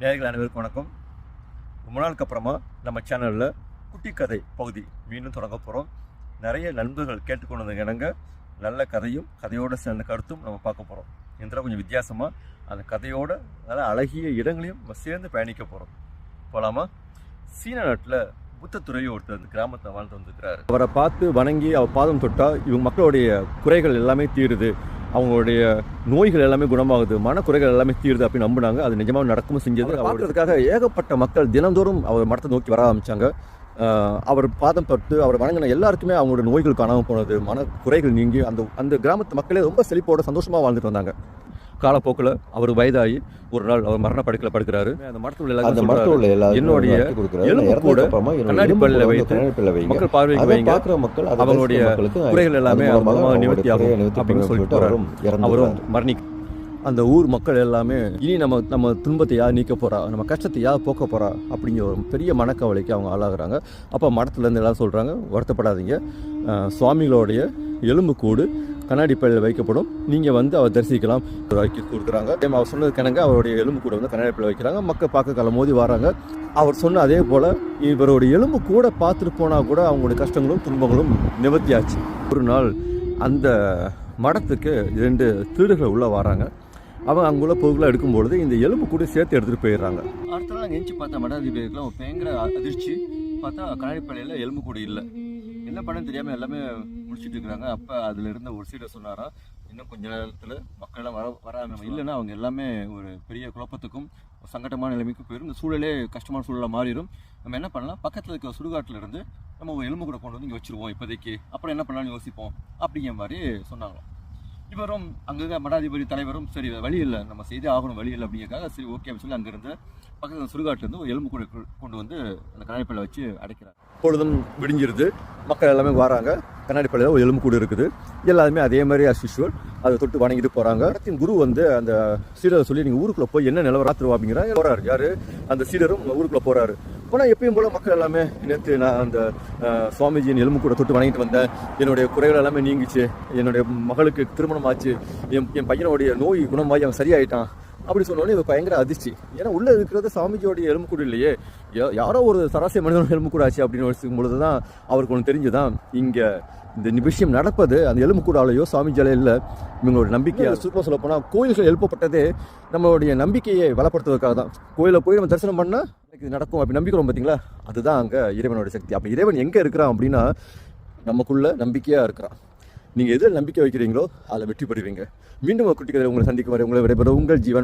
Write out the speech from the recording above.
நேர்கள் அனைவருக்கும் வணக்கம். ரொம்ப நாளுக்கு அப்புறமா நம்ம சேனலில் குட்டி கதை பகுதி மீண்டும் தொடங்க போகிறோம் நிறைய நண்பர்கள் கேட்டுக்கொண்டது இணங்க நல்ல கதையும் கதையோடு சேர்ந்த கருத்தும் நம்ம பார்க்க போகிறோம் இந்த கொஞ்சம் வித்தியாசமாக அந்த கதையோட நல்ல அழகிய இடங்களையும் நம்ம சேர்ந்து பயணிக்க போகிறோம் போகலாமா சீன நாட்டில் புத்த துறையை ஒருத்தர் அந்த கிராமத்தை வாழ்ந்து வந்திருக்கிறார். அவரை பார்த்து வணங்கி அவர் பாதம் தொட்டால் இவங்க மக்களுடைய குறைகள் எல்லாமே தீருது. அவங்களுடைய நோய்கள் எல்லாமே குணமாகுது மனக்குறைகள் எல்லாமே தீருது அப்படின்னு நம்பினாங்க. அது நிஜமாக நடக்கவும் செஞ்சது? பார்க்கறதுக்காக ஏகப்பட்ட மக்கள் தினந்தோறும் அவர் மடத்தை நோக்கி வர ஆரம்பிச்சாங்க. ஆஹ் அவர் பாதம் தொட்டு அவர் வணங்கின எல்லாருக்குமே அவங்களோட நோய்கள் காணாமல் போனது மன குறைகள் நீங்கி அந்த அந்த கிராமத்து மக்களே ரொம்ப செழிப்போட சந்தோஷமாக வாழ்ந்துட்டு வந்தாங்க. காலப்போக்கில் அவர் வயதாகி ஒரு நாள் அவர் மரண படுக்கையில் படுக்கிறாரு அந்த மரத்தில் அந்த எல்லாரும் என்னுடைய. எலும்பு கூட கண்ணாடி கூட வைத்து. மக்கள் பார்வைக்கு வைங்க. பார்க்குற மக்கள் அதை அவங்களுடைய குறைகள் எல்லாமே நிவர்த்தி ஆகும் அப்படின்னு சொல்லிட்டு அவரும் அவரும் இறந்துடுறாரு. மரணி அந்த ஊர் மக்கள் எல்லாமே இனி நம்ம நம்ம துன்பத்தை யார் நீக்க போறா? நம்ம கஷ்டத்தை யார் போக்க போறா? அப்படிங்கிற ஒரு பெரிய மனக்கவலைக்கு அவங்க ஆளாகிறாங்க. அப்போ மடத்துலேருந்து எல்லாம் சொல்கிறாங்க வருத்தப்படாதீங்க. சுவாமிகளுடைய எலும்பு கூடு கண்ணாடி பள்ளியில் வைக்கப்படும். நீங்கள் வந்து அவர் தரிசிக்கலாம். வைக்க கொடுக்குறாங்க. அவர் சொன்னது கிணங்க அவருடைய எலும்பு கூட வந்து கண்ணாடி பள்ளியில் வைக்கிறாங்க. மக்கள் பார்க்க கல மோதி வராங்க. அவர் சொன்ன அதே போல் இவருடைய எலும்பு கூட பார்த்துட்டு போனால் கூட அவங்களுடைய கஷ்டங்களும் துன்பங்களும் நிவர்த்தியாச்சு. ஒரு நாள் அந்த மடத்துக்கு ரெண்டு திருடுகள் உள்ளே வராங்க. அவங்க அங்குள்ள பொருட்களை எடுக்கும்பொழுது இந்த எலும்பு கூட சேர்த்து எடுத்துகிட்டு போயிடுறாங்க. அடுத்த நாள் எஞ்சி பார்த்தா மடாதிபதிக்கெலாம் பயங்கர அதிர்ச்சி. பார்த்தா கண்ணாடிப்பள்ளியில் எலும்பு கூட இல்லை. என்ன பண்ணு தெரியாமல் எல்லாமே முடிச்சிட்டு இருக்கிறாங்க அப்போ அதில் இருந்த ஒரு சீடை சொன்னாரா இன்னும் கொஞ்ச நேரத்தில் மக்கள்லாம் வர வராங்க இல்லைன்னா அவங்க எல்லாமே ஒரு பெரிய குழப்பத்துக்கும் ஒரு சங்கடமான நிலைமைக்கும் போயிடும் இந்த சூழலே கஷ்டமான சூழலாக மாறிடும் நம்ம என்ன பண்ணலாம்? பக்கத்தில் இருக்க சுடுகாட்டில் இருந்து நம்ம ஒரு எலும்பு கூட கொண்டு வந்து இங்கே வச்சுருவோம் இப்போதைக்கு. அப்புறம் என்ன பண்ணலாம்னு யோசிப்போம். அப்படிங்கிற மாதிரி சொன்னாங்களாம். இவரும் அங்கங்க மடாதிபதி தலைவரும் சரி வழி இல்லை நம்ம செய்தே ஆகணும் வழி இல்லை அப்படிங்கிறக்காக சரி ஓகே அப்படின்னு சொல்லி அங்கிருந்து பக்கத்தில் சுடுகாட்டிலேருந்து ஒரு எலும்பு கூட கொண்டு வந்து அந்த கண்ணாடிப்பள்ளியை வச்சு அடைக்கிறார். பொழுதும் விடிஞ்சிருது. மக்கள் எல்லாமே வராங்க. கண்ணாடிப்பள்ளியில் ஒரு எலும்பு கூடு இருக்குது. எல்லாருமே அதே மாதிரி as usual. அதை தொட்டு வணங்கிட்டு போகிறாங்க இடத்தின் குரு வந்து அந்த சீடரை சொல்லி நீங்கள் ஊருக்குள்ளே போய் என்ன நிலவரம்? ராத்திரி அப்படிங்கிறாங்க போகிறாரு யார்? அந்த சீடரும் ஊருக்குள்ளே போகிறாரு போனால் எப்பயும் போல மக்கள் எல்லாமே நேற்று நான் அந்த சுவாமிஜியின் எலும்பு கூட தொட்டு வணங்கிட்டு வந்தேன். என்னுடைய குறைகள் எல்லாமே நீங்கிச்சு. என்னுடைய மகளுக்கு திருமணம் ஆச்சு என் என் பையனுடைய நோய் குணமாகி அவன் சரியாயிட்டான். அப்படி சொன்னோடனே இவர் பயங்கர அதிர்ச்சி. ஏன்னா உள்ளே இருக்கிறது சாமிஜியோடைய எலும்பு கூட இல்லையே. யாரோ ஒரு சராசரி மனிதனோட எலும்பு கூட ஆச்சு அப்படின்னு பொழுது தான் அவருக்கு ஒன்று தெரிஞ்சுதான் இங்கே இந்த விஷயம் நடப்பது அந்த எலும்பு கூடாலையோ சாமிஜியாலே இல்லை இவங்களோட நம்பிக்கையை சுருப்பம் சொல்ல போனால் கோயில்கள் எழுப்பப்பட்டதே நம்மளுடைய நம்பிக்கையை வளப்படுத்துவதற்காக தான் கோயிலில் போய் நம்ம தரிசனம் பண்ணால் இது நடக்கும் அப்படி நம்பிக்கிறோம் பார்த்தீங்களா? அதுதான் அங்கே இறைவனோட சக்தி. அப்போ இறைவன் எங்கே இருக்கிறான் அப்படின்னா நமக்குள்ள நம்பிக்கையாக இருக்கிறான். நீங்கள் எதில் நம்பிக்கை வைக்கிறீங்களோ அதில் வெற்றி பெறுவீங்க. மீண்டும் ஒரு குட்டி உங்களை சந்திக்கும் வரை உங்களை விடைபெற உங்கள் ஜீவன்.